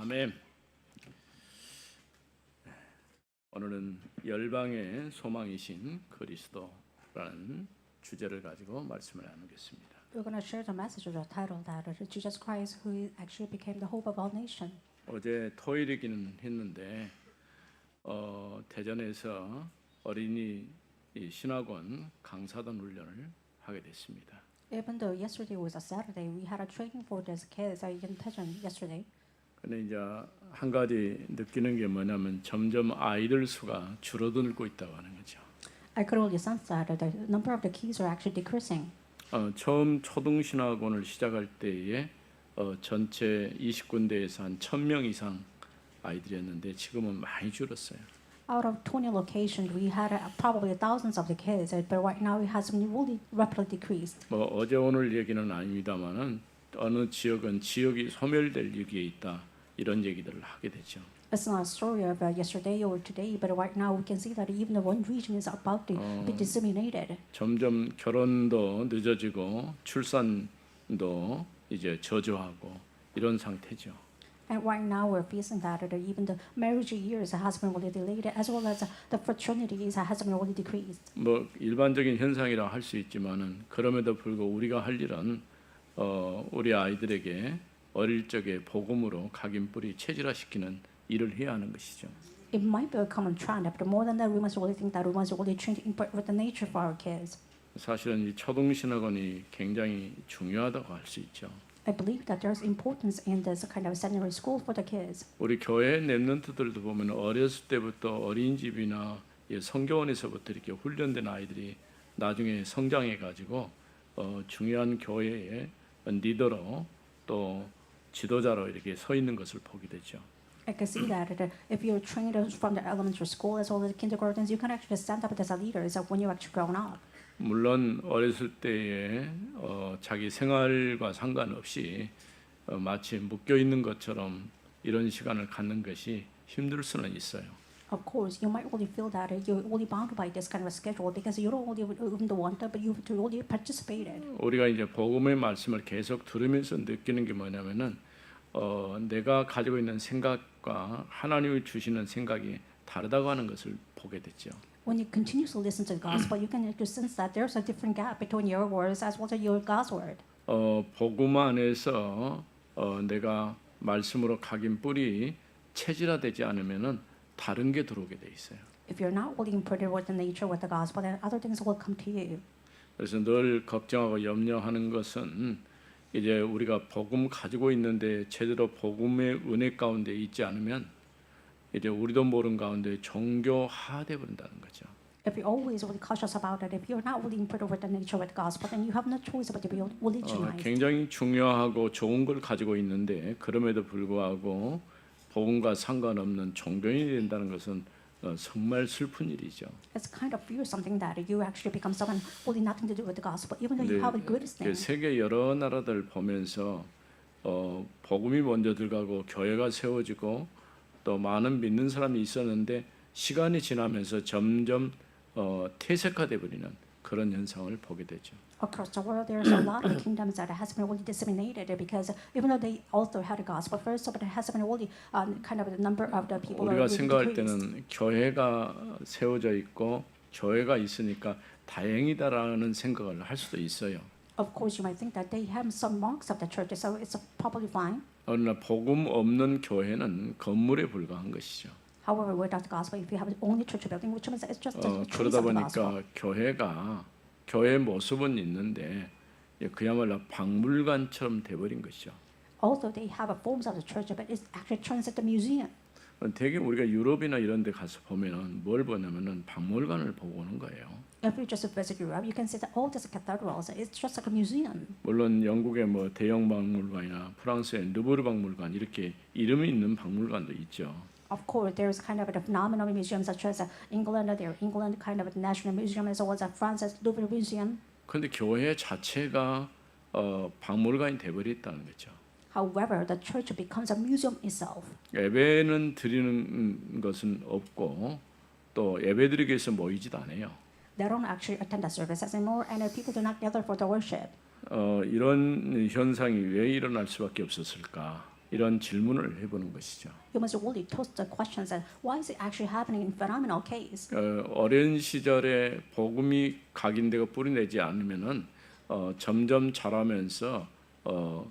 아멘. 오늘은 열방의 소망이신 그리스도라는 주제를 가지고 말씀을 나누겠습니다. We're going to share the message of the title that uh, Jesus Christ, who actually became the hope of all nations. 어제 토요일이기는 했는데 어, 대전에서 어린이 이 신학원 강사단 훈련을 하게 됐습니다. Even though yesterday was a Saturday, we had a training for these kids uh, in Tejeon yesterday. 근데 이제 한 가지 느끼는 게 뭐냐면 점점 아이들 수가 줄어들고 있다고 하는 거죠. I could only sense that uh, the number of the kids are actually decreasing. 어, 처음 초등신학원을 시작할 때에 어, 전체 20군데에서 한 1000명 이상 아이들이었는데 지금은 많이 줄었어요. Out of 20 locations, we had uh, probably thousands of the kids, uh, but right now it has really rapidly decreased. 뭐 어제 오늘 얘기는 아닙니다만은 어느 지역은 지역이 소멸될 위기에 있다 이런 얘기들을 하게 되죠. It's not a story of uh, yesterday or today, but right now we can see that even the one region is about to be disseminated. 점점 결혼도 늦어지고 출산도 이제 저조하고 이런 상태죠. And right now we're facing that, uh, even the marriage years has been really delayed, as well as uh, the fraternities has been really decreased. 뭐 일반적인 현상이라 할 수 있지만은 그럼에도 불구하고 우리가 할 일은 어, 우리 아이들에게 어릴 적에 복음으로 각인 뿌리 체질화시키는 일을 해야 하는 것이죠. It might be a common trend, but more than that, we must really think that we must really try to impart with the nature for our kids. 사실은 이 초등신학원이 굉장히 중요하다고 할 수 있죠. I believe that there's importance in this kind of secondary school for the kids. 우리 교회 랩런트들도 보면 어렸을 때부터 어린이집이나 이 성교원에서부터 이렇게 훈련된 아이들이 나중에 성장해 가지고 어, 중요한 교회의 리더로 또 지도자로 이렇게 서 있는 것을 보게 되죠. I can see that uh, if you're trained from the elementary school as well as kindergartens, you can actually stand up as a leader as when you're actually grown up. 물론 어렸을 때에 어, 자기 생활과 상관없이 어, 마치 묶여 있는 것처럼 이런 시간을 갖는 것이 힘들 수는 있어요. Of course, you might really feel that uh, you're only bound by this kind of schedule because you don't only even want to, but you have to really participate in. 우리가 이제 복음의 말씀을 계속 들으면서 느끼는 게 뭐냐면은 어, 내가 가지고 있는 생각과 하나님이 주시는 생각이 다르다고 하는 것을 보게 됐죠. When you continuously listen to the gospel, you can sense that there's a different gap between your words as well as your God's word. 어, 복음 안에서 어, 내가 말씀으로 각인 뿌리 체질화되지 않으면은 다른 게 들어오게 돼 있어요. If you're not really imparted with the nature with the gospel, then other things will come to you. 그래서 늘 걱정하고 염려하는 것은 이제 우리가 복음 가지고 있는데 제대로 복음의 은혜 가운데 있지 않으면 이제 우리도 모르는 가운데 종교화돼 버린다는 거죠. If you're always really cautious about it, if you're not really imparted with the nature with the gospel, then you have no choice but to be 어, religionized. 굉장히 중요하고 좋은 걸 가지고 있는데 그럼에도 불구하고 복음과 상관없는 종교인이 된다는 것은 어, 정말 슬픈 일이죠. It's kind of fear something that you actually become someone really nothing to do with the gospel, even though you have a good 그 stand. 세계 여러 나라들 보면서 어, 복음이 먼저 들어가고 교회가 세워지고 또 많은 믿는 사람이 있었는데 시간이 지나면서 점점 어, 퇴색화돼 버리는 그런 현상을 보게 되죠. Across the world, there's a lot of kingdoms that has been really disseminated because even though they also had a gospel first, but it has been really um, kind of the number of the people are 우리가 really 생각할 decreased. 때는 교회가 세워져 있고 교회가 있으니까 다행이다라는 생각을 할 수도 있어요. Of course, you might think that they have some marks of the church, so it's probably fine. 그러나 복음 없는 교회는 건물에 불과한 것이죠. However, without the gospel, if you have only church building, which means it's just a 어, trace 그러다 of the gospel. 보니까 교회가 교회 모습은 있는데 예, 그야말로 박물관처럼 돼버린 것이죠. Although they have a forms of the church, but it's actually turns into museum. 어, 되게 우리가 유럽이나 이런 데 가서 보면은 뭘 보냐면은 박물관을 보고 오는 거예요. If you just visit Europe, you can see that all these cathedrals, it's just like a museum. 물론 영국의 뭐 대형 박물관이나 프랑스의 루브르 박물관 이렇게 이름이 있는 박물관도 있죠. Of course, there's kind of a phenomenal museum such as uh, England, there England kind of national museum as well as uh, France's Louvre Museum. 그런데 교회 자체가 어, 박물관이 돼버렸다는 거죠. However, the church becomes a museum itself. 예배는 드리는 것은 없고 또 예배드리기 위해서 모이지도 않아요. They don't actually attend the services anymore, and uh, people do not gather for the worship. 어, 이런 현상이 왜 일어날 수밖에 없었을까? 이런 질문을 해보는 것이죠. You must really toss the questions that why is it actually happening in phenomenal case? 어, 어린 시절에 복음이 각인되고 뿌리내지 않으면은 어, 점점 자라면서 어,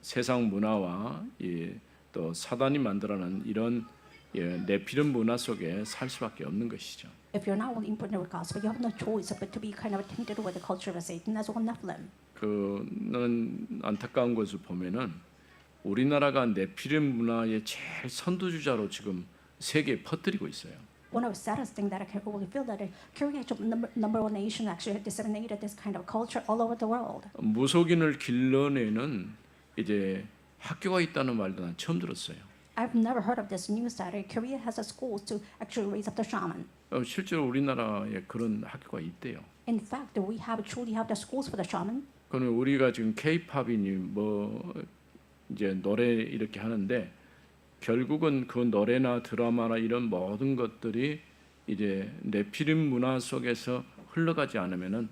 세상 문화와 이, 또 사단이 만들어낸 이런 예, 내피름 문화 속에 살 수밖에 없는 것이죠. If you're not really important with gospel, you have no choice but to be kind of tainted with the culture of Satan as well Nephilim. 그는 안타까운 것을 보면은 우리나라가 내피름 문화의 제일 선두주자로 지금 세계에 퍼뜨리고 있어요. One of the saddest things that I can really feel that Korea, actually number, number one nation, actually disseminated this kind of culture all over the world. 무속인을 길러내는 이제 학교가 있다는 말도 난 처음 들었어요. I've never heard of this news that Korea has a schools to actually raise up the shaman. 어, 실제로 우리나라에 그런 학교가 있대요. In fact, we have truly have the schools for the shaman. 그러면 우리가 지금 K-팝이니 뭐 이제 노래 이렇게 하는데 결국은 그 노래나 드라마나 이런 모든 것들이 이제 내피림 문화 속에서 흘러가지 않으면은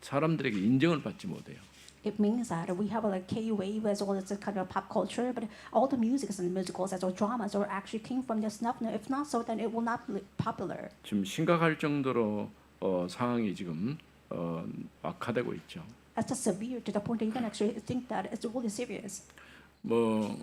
사람들에게 인정을 받지 못해요. It means that we have like K-wave as well as the kind of pop culture, but all the musics and musicals as well dramas are actually came from this. Not, if not so, then it will not be popular. 지금 심각할 정도로 어, 상황이 지금 어, 악화되고 있죠. That's just severe to the point that you can actually think that it's really serious. 뭐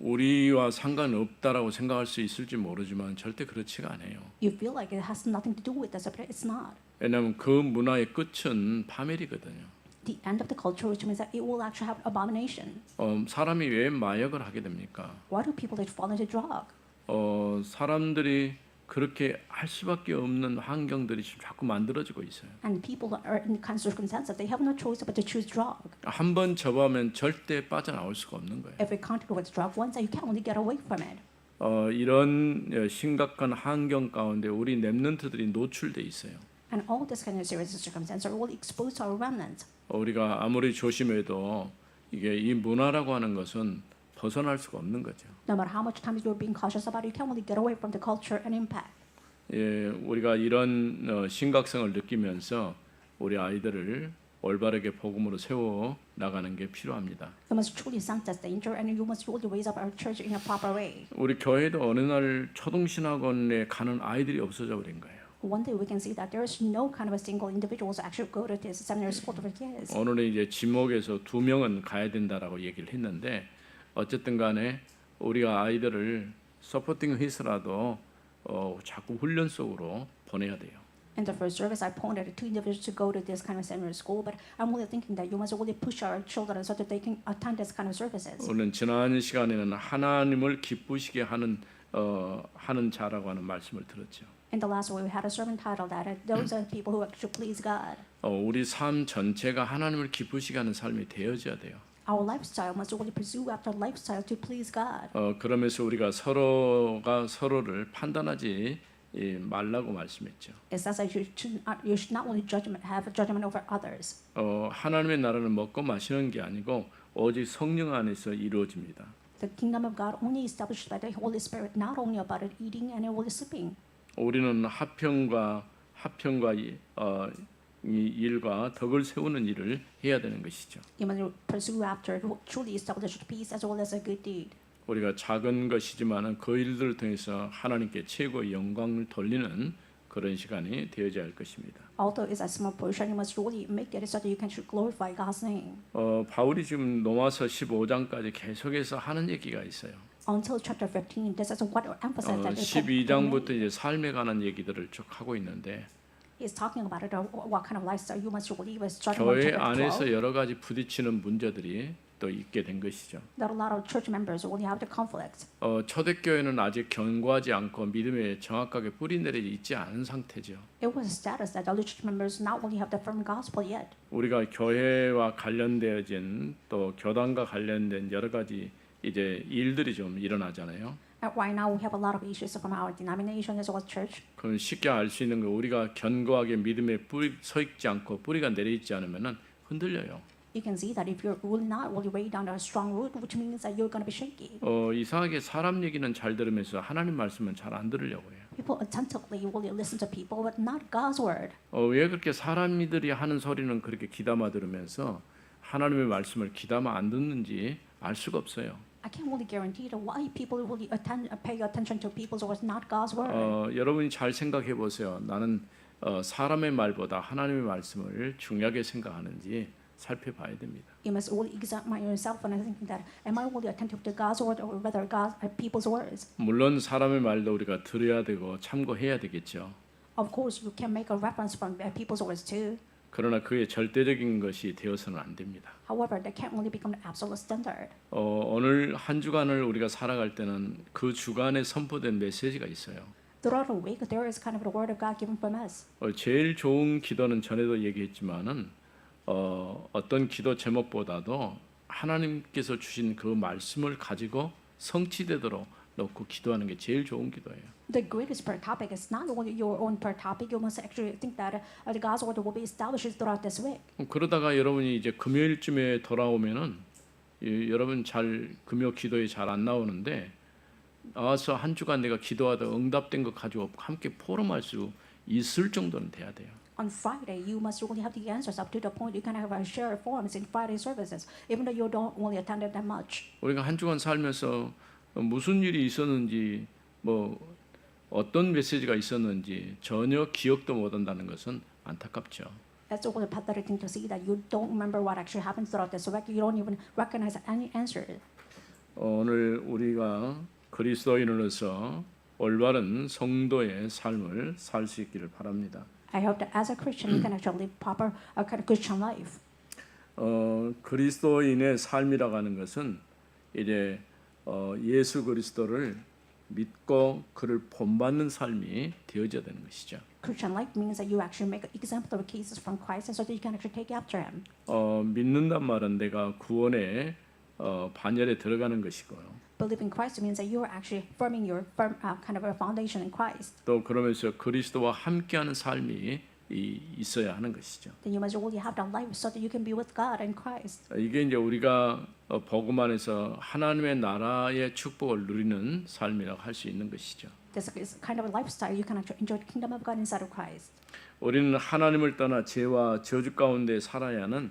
우리와 상관없다라고 생각할 수 있을지 모르지만 절대 그렇지가 않아요. You feel like it has nothing to do with this, but it's not. 왜냐하면 그 문화의 끝은 파멸이거든요. The end of the culture, which means that it will actually have abomination. 어, 사람이 왜 마약을 하게 됩니까? Why do people that fall into drug? 어, 사람들이 그렇게 할 수밖에 없는 환경들이 지금 자꾸 만들어지고 있어요. And people are in kind of circumstances they have no choice but to choose drug. 한 번 접하면 절대 빠져나올 수가 없는 거예요. You contact with drug once, you can't really get away from it. 어, 이런 어, 심각한 환경 가운데 우리 랩런트들이 노출돼 있어요. And all this kind of serious circumstances are really exposed to our remnants. 어, 우리가 아무리 조심해도 이게 이 문화라고 하는 것은 벗어날 수가 없는 거죠. No matter how much time you're being cautious about it, you can't really get away from the culture and impact. 예, 우리가 이런 어, 심각성을 느끼면서 우리 아이들을 올바르게 복음으로 세워 나가는 게 필요합니다. You must truly sense this danger, and you must really raise up our church in a proper way. 우리 교회도 어느 날 초등신학원에 가는 아이들이 없어져 버린 거예요. One day we can see that there is no kind of a single individuals who actually go to this seminary school for kids. 오늘은 이제 지목에서 두 명은 가야 된다라고 얘기를 했는데 어쨌든 간에 우리가 아이들을 서포팅 히스라도 어, 자꾸 훈련 속으로 보내야 돼요. In the first service, I pointed at two individuals to go to this kind of seminary school, but I'm really thinking that you must really push our children so that they can attend this kind of services. 오늘 지난 시간에는 하나님을 기쁘시게 하는 어, 하는 자라고 하는 말씀을 들었죠. In the last week, we had a sermon titled that uh, those are people who actually please God. 어, 우리 삶 전체가 하나님을 기쁘시게 하는 삶이 되어져야 돼요. Our lifestyle must really pursue after lifestyle to please God. 어, 그러면서 우리가 서로가 서로를 판단하지 예, 말라고 말씀했죠. It says that you should not, you should not only judgment, have judgment over others. 어, 하나님의 나라는 먹고 마시는 게 아니고 오직 성령 안에서 이루어집니다. The kingdom of God only established by the Holy Spirit, not only about it eating and only sleeping. 우리는 하평과 하평과 이, 어, 이 일과 덕을 세우는 일을 해야 되는 것이죠. You must pursue after truly established peace as well as a good deed. 우리가 작은 것이지만은 그 일들을 통해서 하나님께 최고의 영광을 돌리는 그런 시간이 되어져야 할 것입니다. Although it's a small portion, you must really make it so that you can glorify God's name. 어, 바울이 지금 로마서 15장까지 계속해서 하는 얘기가 있어요. Until chapter 15, this is what emphasized 어, that the Pope 12장부터 이제 삶에 관한 얘기들을 쭉 하고 있는데 is talking about it, uh, what kind of lifestyle you must live. Starting from 교회 chapter 12, 안에서 여러 가지 부딪히는 문제들이 또 있게 된 것이죠. that a lot of church members really have the conflict. 어, 초대교회는 아직 견고하지 않고 믿음에 정확하게 뿌리내려 있지 않은 상태죠. It was a status that the other church members not only have the firm gospel yet. 우리가 교회와 관련되어진 또 교단과 관련된 여러 가지 이제 일들이 좀 일어나잖아요. And right now, we have a lot of issues from our denomination as well as church. 그건 쉽게 알 수 있는 거 우리가 견고하게 믿음에 뿌리 서 있지 않고 뿌리가 내려 있지 않으면은 흔들려요. You can see that if you're really not really way down a strong root, which means that you're going to be shaky. 어, 이상하게 사람 얘기는 잘 들으면서 하나님 말씀은 잘 안 들으려고 해요. People attentively really listen to people, but not God's word. 어, 왜 그렇게 사람들이 하는 소리는 그렇게 귀담아 들으면서 하나님의 말씀을 귀담아 안 듣는지 알 수가 없어요. I I can't really guarantee that why people really attend, uh, pay attention to people's words, not God's word. 어, 여러분이 잘 생각해 보세요. 나는 어, 사람의 말보다 하나님의 말씀을 중요하게 생각하는지 살펴봐야 됩니다. You must really examine yourself and think that am I really attentive to God's word or rather God, uh, people's words? 물론 사람의 말도 우리가 들어야 되고 참고해야 되겠죠. Of course, you can make a reference from uh, people's words too. 그러나 그게 절대적인 것이 되어서는 안 됩니다. However, they can't really become the absolute standard. 어, 오늘 한 주간을 우리가 살아갈 때는 그 주간에 선포된 메시지가 있어요. Throughout the week, there is kind of the word of God given from us. 어, 제일 좋은 기도는 전에도 얘기했지만은 어, 어떤 기도 제목보다도 하나님께서 주신 그 말씀을 가지고 성취되도록 놓고 기도하는 게 제일 좋은 기도예요. The greatest per topic is not only your own per topic. You must actually think that uh, the God's word will be established throughout this week. 어, 그러다가 여러분이 이제 금요일쯤에 돌아오면은 이, 여러분 잘 금요 기도에 잘 안 나오는데 나와서 한 주간 내가 기도하다 응답된 거 가지고 함께 포럼할 수 있을 정도는 돼야 돼요. On Friday, you must really have the answers up to the point you can have a share forms in Friday services, even though you don't really attend that much. 우리가 한 주간 살면서 무슨 일이 있었는지 뭐 어떤 메시지가 있었는지 전혀 기억도 못 한다는 것은 안타깝죠. That's really pathetic thing to see that you don't remember what actually happened throughout this week. You don't even recognize any answer. 어, 오늘 우리가 그리스도인으로서 올바른 성도의 삶을 살 수 있기를 바랍니다. I hope that as a Christian, you can actually live proper, a Christian life. 어, 그리스도인의 삶이라고 하는 것은 이제 어, 예수 그리스도를 믿고 그를 본받는 삶이 되어져야 되는 것이죠. Christian life means that you actually make exemplary cases from Christ so that you can actually take after Him. 어, 믿는단 말은 내가 구원의 어, 반열에 들어가는 것이고요. Believe in Christ means that you are actually forming your firm, uh, kind of a foundation in Christ. 또 그러면서 그리스도와 함께하는 삶이 이, 있어야 하는 것이죠. Then you must really have that life so that you can be with God in Christ. 이게 이제 우리가 어, 복음 안에서 하나님의 나라의 축복을 누리는 삶이라고 할 수 있는 것이죠. This is kind of a lifestyle you can actually enjoy the kingdom of God inside of Christ. 우리는 하나님을 떠나 죄와 저주 가운데 살아야 하는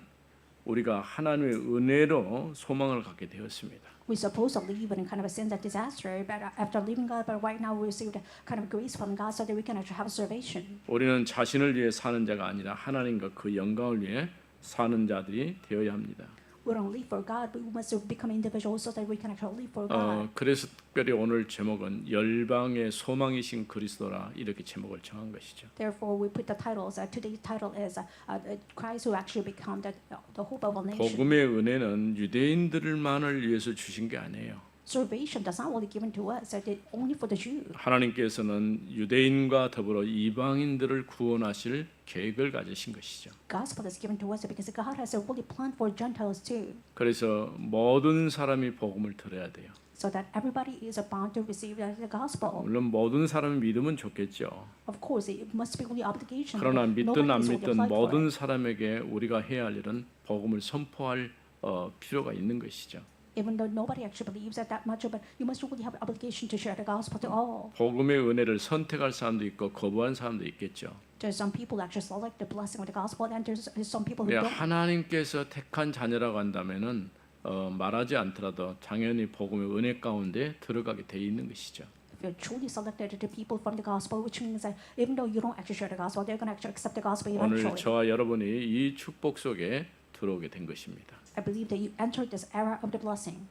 우리가 하나님의 은혜로 소망을 갖게 되었습니다. We're supposed to live in kind of a sin and disaster, but after leaving God, but right now we received kind of grace from God so that we can actually have salvation. 우리는 자신을 위해 사는 자가 아니라 하나님과 그 영광을 위해 사는 자들이 되어야 합니다. We don't live for God, but we must become individuals so that we can actually live for God. 어, 그래서 특별히 오늘 제목은 열방의 소망이신 그리스도라 이렇게 제목을 정한 것이죠. Therefore, we put the titles. Uh, today's title is uh, uh, Christ who actually become the, the hope of all nations. 복음의 은혜는 유대인들만을 위해서 주신 게 아니에요. Salvation does not only given to us, uh, it only for the Jew. 하나님께서는 유대인과 더불어 이방인들을 구원하실 계획을 가지신 것이죠. Gospel is given to us because God has a really plan for Gentiles too, 그래서 모든 사람이 복음을 들어야 돼요. so that everybody is bound to receive the gospel. 물론 모든 사람이 믿으면 좋겠죠. Of course, it must be really obligation. 그러나 믿든 안 믿든. 모든 사람에게 우리가 해야 할 일은 복음을 선포할 어, 필요가 있는 것이죠. Even though nobody actually believes it that much, but you must really have an obligation to share the gospel to all. 복음의 은혜를 선택할 사람도 있고 거부한 사람도 있겠죠. There's some people actually select the blessing of the gospel, and there's some people who 네, don't. 하나님께서 택한 자녀라고 한다면은 어, 말하지 않더라도 당연히 복음의 은혜 가운데 들어가게 돼 있는 것이죠. If you're truly selected to people from the gospel, which means that even though you don't actually share the gospel, they're going to actually accept the gospel 오늘 eventually. 저와 여러분이 이 축복 속에 들어오게 된 것입니다. I believe that you entered this era of the blessing.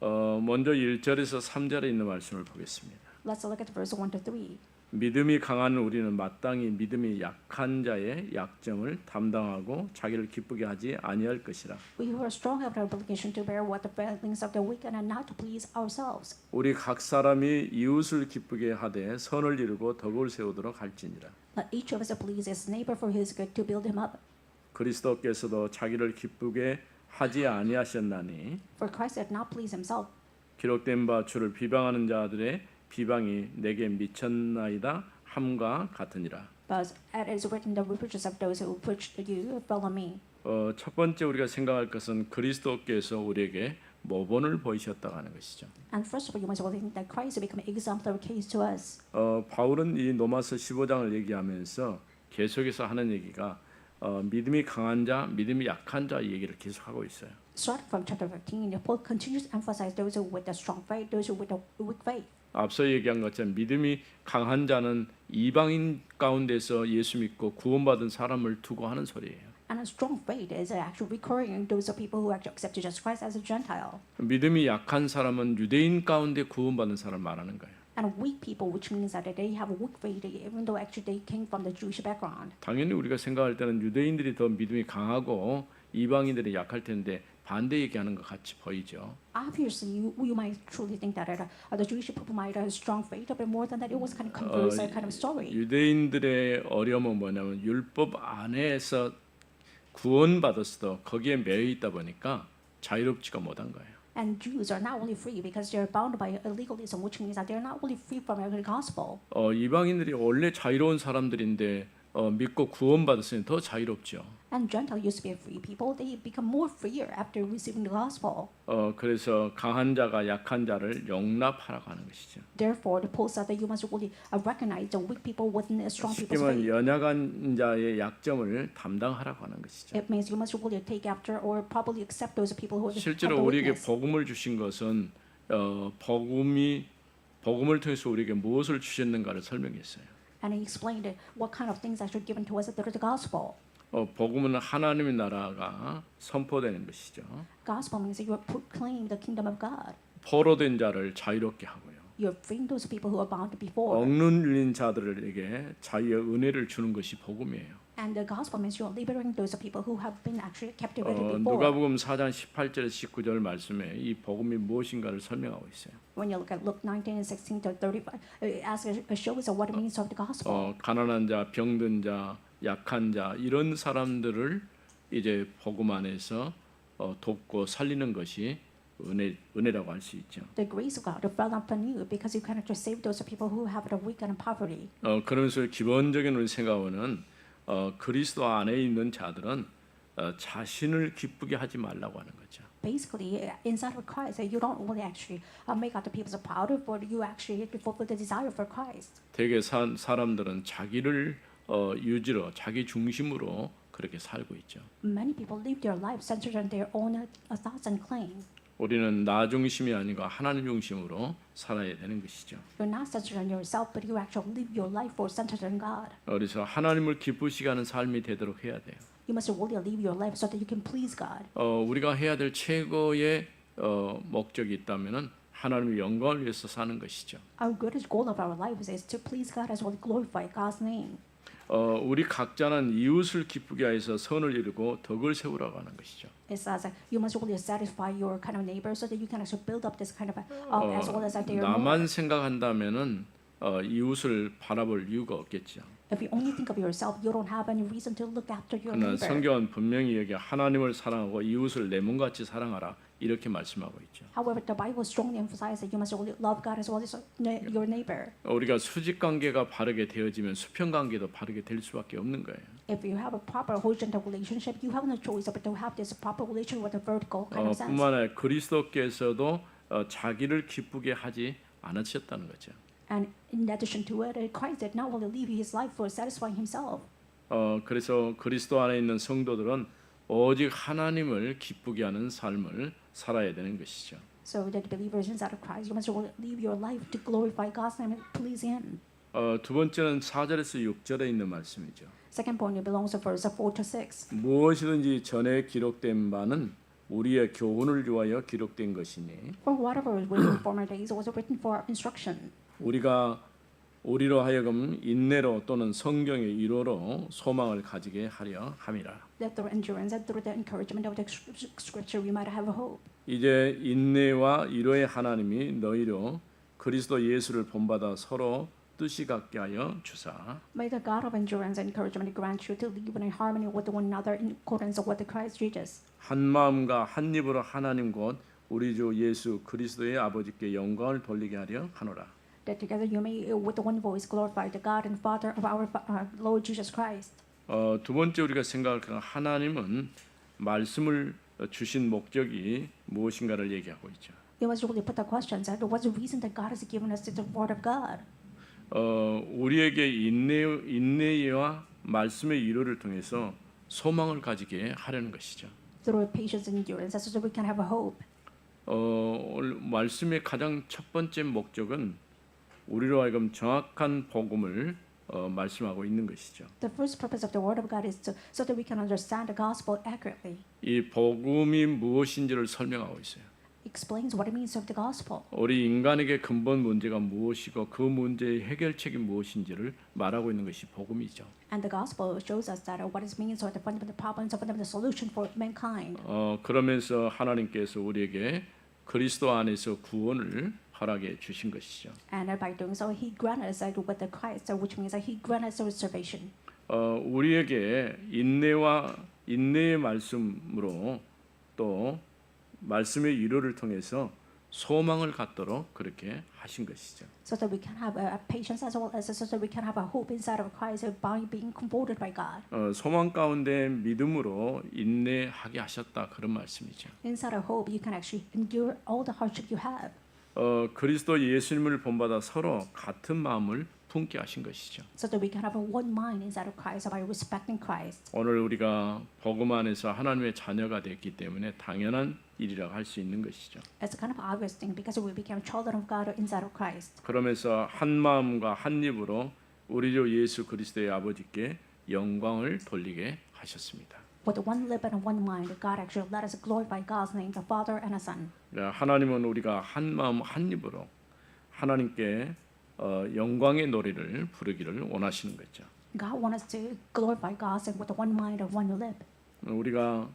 어, 먼저 1절에서 3절에 있는 말씀을 보겠습니다. Let's look at verse 1 to 3. 믿음이 강한 우리는 마땅히 믿음이 약한 자의 약점을 담당하고 자기를 기쁘게 하지 아니할 것이라. We who are strong have an obligation to bear what the failings of the wicked and not to please ourselves. 우리 각 사람이 이웃을 기쁘게 하되 선을 이루고 덕을 세우도록 할지니라. Let each of us please his neighbor for his good to build him up. 그리스도께서도 자기를 기쁘게 하지 아니하셨나니 For Christ did not please himself, 기록된 바 주를 비방하는 자들의 비방이 내게 미쳤나이다 함과 같으니라. but as it is written, the reproaches of those who preach you fell on me. 어, 첫 번째 우리가 생각할 것은 그리스도께서 우리에게 모본을 보이셨다고 하는 것이죠. And first of all, you must really think that Christ become an exemplary case to us. 어, 바울은 이 로마서 15장을 얘기하면서 계속해서 하는 얘기가 어, 믿음이 강한 자, 믿음이 약한 자 얘기를 계속하고 있어요. starting from chapter 15, Paul continues to emphasize those who with the strong faith, those who with the weak faith. 앞서 얘기한 것처럼 믿음이 강한 자는 이방인 가운데서 예수 믿고 구원받은 사람을 두고 하는 소리예요. And a strong faith is actually recurring those are people who actually accept Jesus Christ as a Gentile. 믿음이 약한 사람은 유대인 가운데 구원받은 사람 말하는 거예요. And weak people, which means that they have a weak faith, even though actually they came from the Jewish background. 당연히 우리가 생각할 때는 유대인들이 더 믿음이 강하고 이방인들이 약할 텐데 반대 얘기하는 것 같이 보이죠. Obviously, you, you might truly think that uh, the Jewish people might have strong faith, but more than that, it was kind of converse 어, kind of story. 유대인들의 어려움은 뭐냐면 율법 안에서 구원받았어도 거기에 매여 있다 보니까 자유롭지가 못한 거예요. And Jews are not only free because they're bound by a legalism, which means that they're not only free from the gospel. 어, 이방인들이 원래 자유로운 사람들인데 어, 믿고 구원받았으니 더 자유롭죠. And Gentile used to be free people; they become more freer after receiving the gospel. 어, 그래서 강한 자가 약한 자를 용납하라고 하는 것이죠. Therefore, the Paul said that you must really uh, recognize the weak people within the strong 쉽게 people's 말하면 faith. 연약한 자의 약점을 담당하라고 하는 것이죠. It means you must really take after or probably accept those people who have 실제로 the 우리에게 weakness. 복음을 주신 것은 어, 복음이 복음을 통해서 우리에게 무엇을 주셨는가를 설명했어요. And he explained what kind of things actually given to us through the gospel. 어, 복음은 하나님의 나라가 선포되는 것이죠. Gospel means that you are proclaiming the kingdom of God. 포로된 자를 자유롭게 하고요. You're freeing those people who are bound before. 억눌린 자들에게 자유의 은혜를 주는 것이 복음이에요. And the gospel means you're liberating those people who have been actually captivated 어, before. 누가복음 4장 18절 19절 말씀에 이 복음이 무엇인가를 설명하고 있어요. When you look at Luke 19 and 16 to 35, it asks, it shows what it means of the gospel. 어, 가난한 자, 병든 자, 약한 자 이런 사람들을 이제 복음 안에서 어, 돕고 살리는 것이 은혜 은혜라고 할 수 있죠. The grace of God fell upon you because you cannot just save those people who have the weak and poverty. 어, 그러면서 기본적인 우리 생각은 어, 그리스도 안에 있는 자들은 어, 자신을 기쁘게 하지 말라고 하는 거죠. Basically, inside of Christ, you don't only actually uh, make other people proud of, but you actually fulfill the desire for Christ. 대개 사, 사람들은 자기를 어, 유지로 자기 중심으로 그렇게 살고 있죠. Many people live their life centered on their own uh, thoughts and claim. 우리는 나 중심이 아니고 하나님 중심으로 살아야 되는 것이죠. You're not centered on yourself, but you actually live your life for centered on God. 그래서 하나님을 기쁘시게 하는 삶이 되도록 해야 돼요. You must really live your life so that you can please God. 어, 우리가 해야 될 최고의 어, 목적이 있다면은 하나님의 영광을 위해서 사는 것이죠. Our greatest goal of our lives is to please God as well as glorify God's name. 어, 우리 각자는 이웃을 기쁘게 하여서 선을 이루고 덕을 세우라고 하는 것이죠. It says that you must really satisfy your kind of neighbor so that you can actually build up this kind of uh, as well as are more. 나만 생각한다면은 어, 이웃을 바라볼 이유가 없겠죠. If you only think of yourself, you don't have any reason to look after your 그러나 neighbor. 성경은 분명히 여기 하나님을 사랑하고 이웃을 내 몸같이 사랑하라 이렇게 말씀하고 있죠. However, the Bible strongly emphasizes that you must love God as well as your neighbor. 우리가 수직 관계가 바르게 되어지면 수평 관계도 바르게 될 수밖에 없는 거예요. If you have a proper horizontal relationship, you have no choice but to have this proper relation with a vertical kind 어, of sense. 뿐만 아니라 그리스도께서도 어, 자기를 기쁘게 하지 않으셨다는 거죠. And in addition to it, Christ did not only live his life for satisfying himself. 어, 그래서 그리스도 안에 있는 성도들은 오직 하나님을 기쁘게 하는 삶을 살아야 되는 것이죠. So that believers inside of Christ, you must live your life to glorify God's name and please Him. 어, 두 번째는 4절에서 6절에 있는 말씀이죠. Second point, belongs to verse 4 to 6. 무엇이든지 전에 기록된 바는 우리의 교훈을 위하여 기록된 것이니 For whatever was written in former days was written for instruction, 우리가 우리로 하여금 인내로 또는 성경의 위로로 소망을 가지게 하려 함이라. that through endurance and through the encouragement of the scripture we might have hope. 이제 인내와 위로의 하나님이 너희로 그리스도 예수를 본받아 서로 뜻이 같게 하여 주사. May the God of endurance and encouragement grant you to live in harmony with one another in accordance with Christ Jesus. 한 마음과 한 입으로 하나님 곧 우리 주 예수 그리스도의 아버지께 영광을 돌리게 하려 하노라. That together you may, uh, with one voice, glorify the God and Father of our uh, Lord Jesus Christ. 어, 두 번째 우리가 생각할 하나님은 말씀을 주신 목적이 무엇인가를 얘기하고 있죠. You must really put the questions that what's the reason that God has given us the Word of God? 어, 우리에게 인내 인내와 말씀의 위로를 통해서 소망을 가지게 하려는 것이죠. through patience and endurance, so that we can have a hope. 어, 말씀의 가장 첫 번째 목적은 우리로 하여금 정확한 복음을 어, 말씀하고 있는 것이죠. The first purpose of the Word of God is to, so that we can understand the gospel accurately. 이 복음이 무엇인지를 설명하고 있어요. Explains what it means have the gospel. 우리 인간에게 근본 문제가 무엇이고 그 문제의 해결책이 무엇인지를 말하고 있는 것이 복음이죠. And the gospel shows us that uh, what it means are the fundamental problems, the fundamental solution for mankind. 어, 그러면서 하나님께서 우리에게 그리스도 안에서 구원을 허락해 주신 것이죠. And uh, by doing so, He granted us uh, with the Christ, uh, which means that He granted us reservation. 어, 우리에게 인내와 인내의 말씀으로 또 말씀의 위로를 통해서 소망을 갖도록 그렇게 하신 것이죠. so that we can have a, patience as well as so that we can have a hope inside of Christ uh, by being comforted by God. 어, 소망 가운데 믿음으로 인내하게 하셨다 그런 말씀이죠. Inside of hope, you can actually endure all the hardship you have. 어, 그리스도 예수님을 본받아 서로 같은 마음을 품게 하신 것이죠. So that we can have a one mind inside of Christ by respecting Christ. 오늘 우리가 복음 안에서 하나님의 자녀가 됐기 때문에 당연한 일이라고 할 수 있는 것이죠. It's a kind of obvious thing because we became children of God inside of Christ. 그러면서 한 마음과 한 입으로 우리 주 예수 그리스도의 아버지께 영광을 돌리게 하셨습니다. With one lip and one mind, God actually let us glorify God's name, the Father and the Son. 그러니까 하나님은 우리가 한 마음 한 입으로 하나님께 어, 영광의 노래를 부르기를 원하시는 거죠. God wants us to glorify name with one mind and one lip. 우리가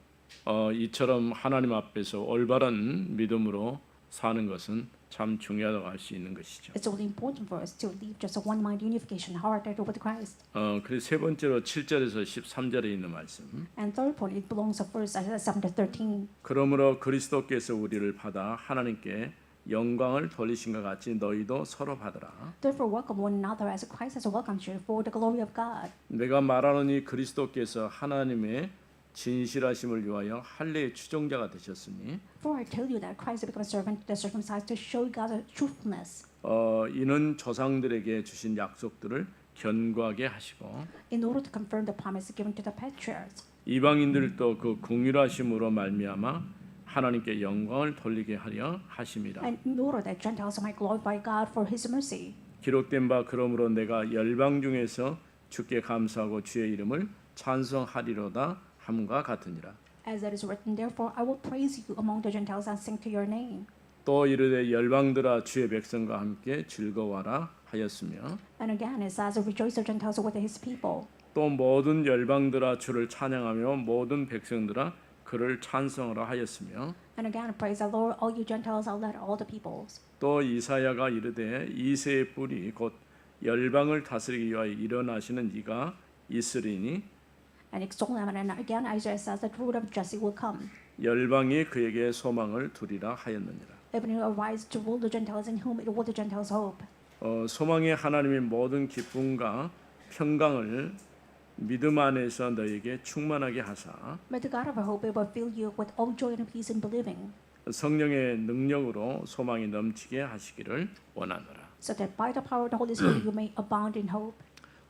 어, 이처럼 하나님 앞에서 올바른 믿음으로 사는 것은 참 중요하다고 할 수 있는 것이죠. It's really important for us to live just a one mind unification heart with Christ. 어, 그래서 세 번째로 7절에서 13절에 있는 말씀. And third point, it belongs to verse 7 to 13. 그러므로 그리스도께서 우리를 받아 하나님께 영광을 돌리신 것 같이 너희도 서로 받으라. Therefore, welcome one another as Christ has welcomed you for the glory of God. 내가 말하노니 그리스도께서 하나님의 진실하심을 위하여 할례의 추종자가 되셨으니 For I tell you that Christ became a servant to the circumcised to show God's truthfulness, 어, 이는 조상들에게 주신 약속들을 견고하게 하시고 in order to confirm the promise given to the patriarchs, 이방인들도 그 궁휼하심으로 말미암아 하나님께 영광을 돌리게 하려 하심이라. and in order that Gentiles might glorify God for His mercy. 기록된 바 그러므로 내가 열방 중에서 주께 감사하고 주의 이름을 찬송하리로다 함과 같으니라. As it is written, therefore I will praise you among the Gentiles and sing to your name. 또 이르되 열방들아 주의 백성과 함께 즐거워하라 하였으며 And again, it says, Rejoice, the Gentiles with His people. 또 모든 열방들아 주를 찬양하며 모든 백성들아 그를 찬송하라 하였으며 And again, praise the Lord, all you Gentiles, and let all the peoples. 또 이사야가 이르되 이새의 뿔이 곧 열방을 다스리기 위하여 일어나시는 이가 있으리니 And extol. And again, Isaiah says, The root of Jesse will come. 열방이 그에게 소망을 두리라 하였느니라. Even who arise to rule the Gentiles, in whom it will the Gentiles hope. 어, 소망의 하나님의 모든 기쁨과 평강을 믿음 안에서 너에게 충만하게 하사 May the God of hope will fill you with all joy and peace in believing, 성령의 능력으로 소망이 넘치게 하시기를 원하노라. so that by the power of the Holy Spirit you may abound in hope.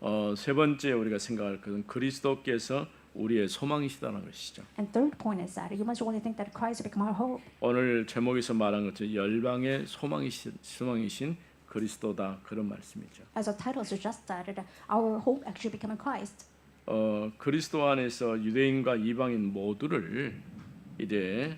어, 세 번째 우리가 생각할 것은 그리스도께서 우리의 소망이시다는 것이죠. And third point is that you must only think that Christ become our hope. 오늘 제목에서 말한 것처럼 열방의 소망이신, 소망이신 그리스도다 그런 말씀이죠. As the title suggests that our hope actually becoming Christ. 어, 그리스도 안에서 유대인과 이방인 모두를 이제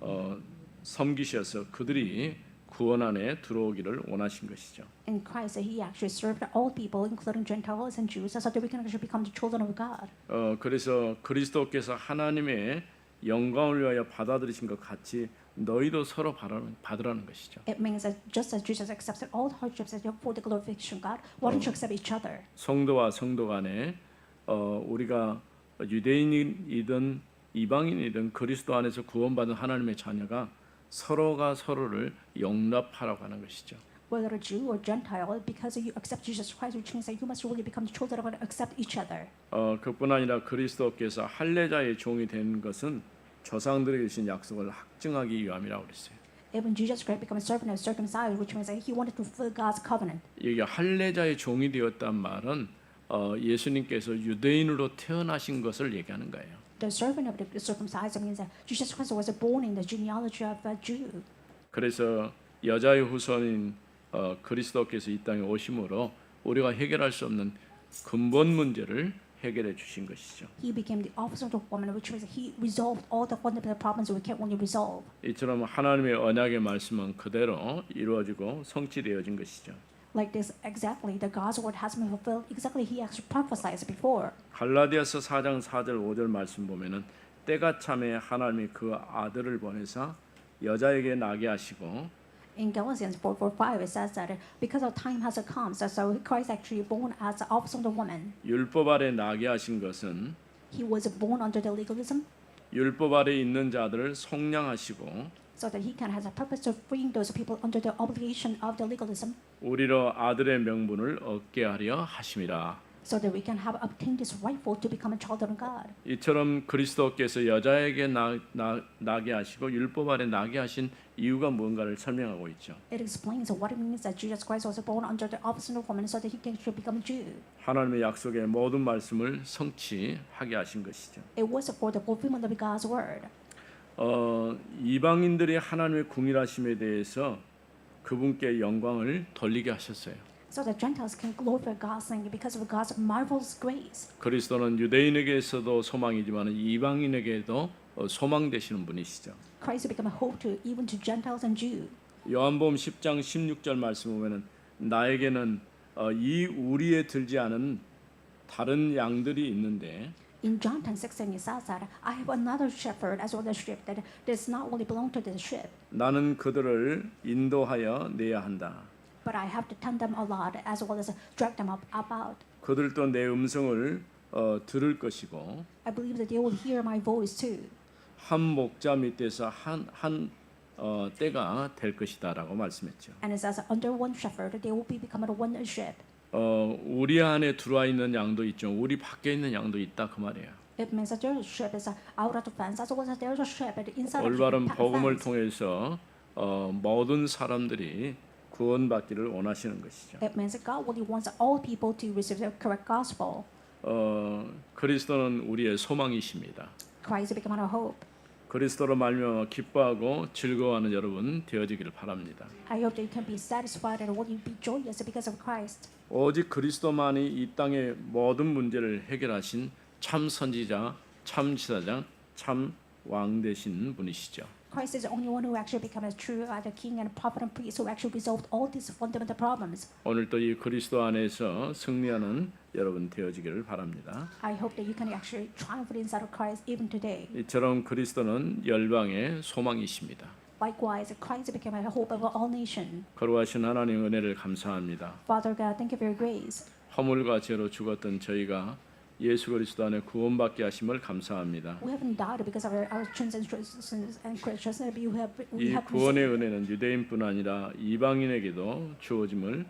어, 섬기셔서 그들이 구원 안에 들어오기를 원하신 것이죠. In Christ, He actually served all people, including Gentiles and Jews, so that we can actually become the children of God. 어, 그래서 그리스도께서 하나님의 영광을 위하여 받아들이신 것 같이 너희도 서로 받으라는, 받으라는 것이죠. It means that just as Jesus accepted all hardships that for the glorification of God, why don't you accept each other? 성도와 성도 간에 어, 우리가 유대인이든 이방인이든 그리스도 안에서 구원받은 하나님의 자녀가 서로가 서로를 용납하라고 하는 것이죠. Whether a Jew or Gentile, because you accept Jesus Christ, which means that you must really become the children of God and accept each other. 어, 그뿐 아니라 그리스도께서 할례자의 종이 된 것은 조상들에게 주신 약속을 확증하기 위함이라고 그랬어요. Even Jesus Christ became a servant of circumcised, which means that he wanted to fulfill God's covenant. 여기 할례자의 종이 되었단 말은 어, 예수님께서 유대인으로 태어나신 것을 얘기하는 거예요. The servant of the circumcised means that Jesus Christ was born in the genealogy of a Jew. 그래서 여자의 후손인 어, 그리스도께서 이 땅에 오심으로 우리가 해결할 수 없는 근본 문제를 해결해 주신 것이죠. He became the officer of woman, which was he resolved all the fundamental problems we can only resolve. 이처럼 하나님의 언약의 말씀은 그대로 이루어지고 성취되어진 것이죠. Like this, exactly, the God's word has been fulfilled. Exactly, He actually prophesied before. 갈라디아서 4장 4절 5절 말씀 보면은 때가 참에 하나님이 그 아들을 보내사 여자에게 나게 하시고 In Galatians 4 4 5, it says that because of time has come, so, so Christ actually born as the officer of the woman. 율법 아래 나게 하신 것은 He was born under the legalism 율법 아래 있는 자들을 속량하시고 so that he can has a purpose of freeing those people under the obligation of the legalism 우리로 아들의 명분을 얻게 하려 하심이라. so that we can have obtained this rightful to become a child of God. 이처럼 그리스도께서 여자에게 나, 나, 나게 하시고 율법 아래 나게 하신 이유가 무언가를 설명하고 있죠. It explains what it means that Jesus Christ was born under the officer of woman so that he can actually become a Jew. 하나님의 약속의 모든 말씀을 성취하게 하신 것이죠. It was for the fulfillment of God's word. 어, 이방인들이 하나님의 궁일하심에 대해서 그분께 영광을 돌리게 하셨어요. So that Gentiles can glorify God's name because of God's marvelous grace. 그리스도는 유대인에게서도 소망이지만 이방인에게도 어, 소망 되시는 분이시죠. Christ became a hope to even to Gentiles and Jews. 요한복음 10장 16절 말씀 보면은 나에게는 어, 이 우리에 들지 않은 다른 양들이 있는데 In John 10 16, it says that I have another shepherd as well as sheep that does not only belong to the sheep, 나는 그들을 인도하여 내야 한다. but I have to tend them a lot as well as drag them up about. 그들도 내 음성을 어, 들을 것이고 I believe that they will hear my voice too. 한 목자 밑에서 한한 어, 때가 될 것이다라고 말씀했죠. And it says under one shepherd they will be becoming one sheep. 어, 우리 안에 들어와 있는 양도 있죠. 우리 밖에 있는 양도 있다 그 말이에요. It means that there's a sheep is out of the fence as well as there's a shepherd inside of 올바른 복음을. 통해서 어, 모든 사람들이 구원받기를 원하시는 것이죠. It means that God really wants all people to receive the correct gospel. 어, 그리스도는 우리의 소망이십니다. Christ become our hope. 그리스도로 말미암아 기뻐하고 즐거워하는 여러분 되어지기를 바랍니다. I hope that you can be satisfied and will you be joyous because of Christ. 오직 그리스도만이 이 땅의 모든 문제를 해결하신 참 선지자, 참 지사장, 참 왕 되신 분이시죠. Christ is the only one who actually became a true uh, the king and prophet and priest who actually resolved all these fundamental problems. 오늘도 이 그리스도 안에서 승리하는 여러분 되어지기를 바랍니다. I hope that you can actually triumph inside of Christ even today. 이처럼 그리스도는 열방의 소망이십니다. Likewise, Christ became a hope of all nations. 거룩하신 하나님 은혜를 감사합니다. Father God, thank you for your grace. 허물과 죄로 죽었던 저희가 예수 그리스도 안에 구원받게 하심을 감사합니다. We haven't died because of our, our transgressions and Christians, but you have we 이 have 구원의. 은혜는 유대인뿐 아니라 이방인에게도 주어짐을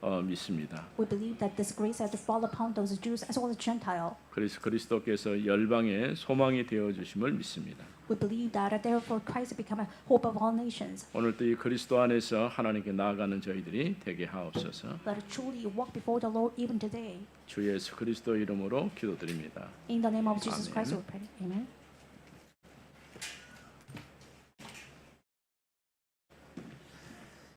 어, 믿습니다. We believe that this grace has to fall upon those Jews as well as Gentile. 그래서 그리스도께서 열방의 소망이 되어 주심을 믿습니다. We believe that therefore Christ become a hope of all nations. 오늘도 이 그리스도 안에서 하나님께 나아가는 저희들이 되게 하옵소서. Let us truly walk before the Lord even today. 주 예수 그리스도 이름으로 기도드립니다. In the name of Jesus. Christ, we pray. Amen.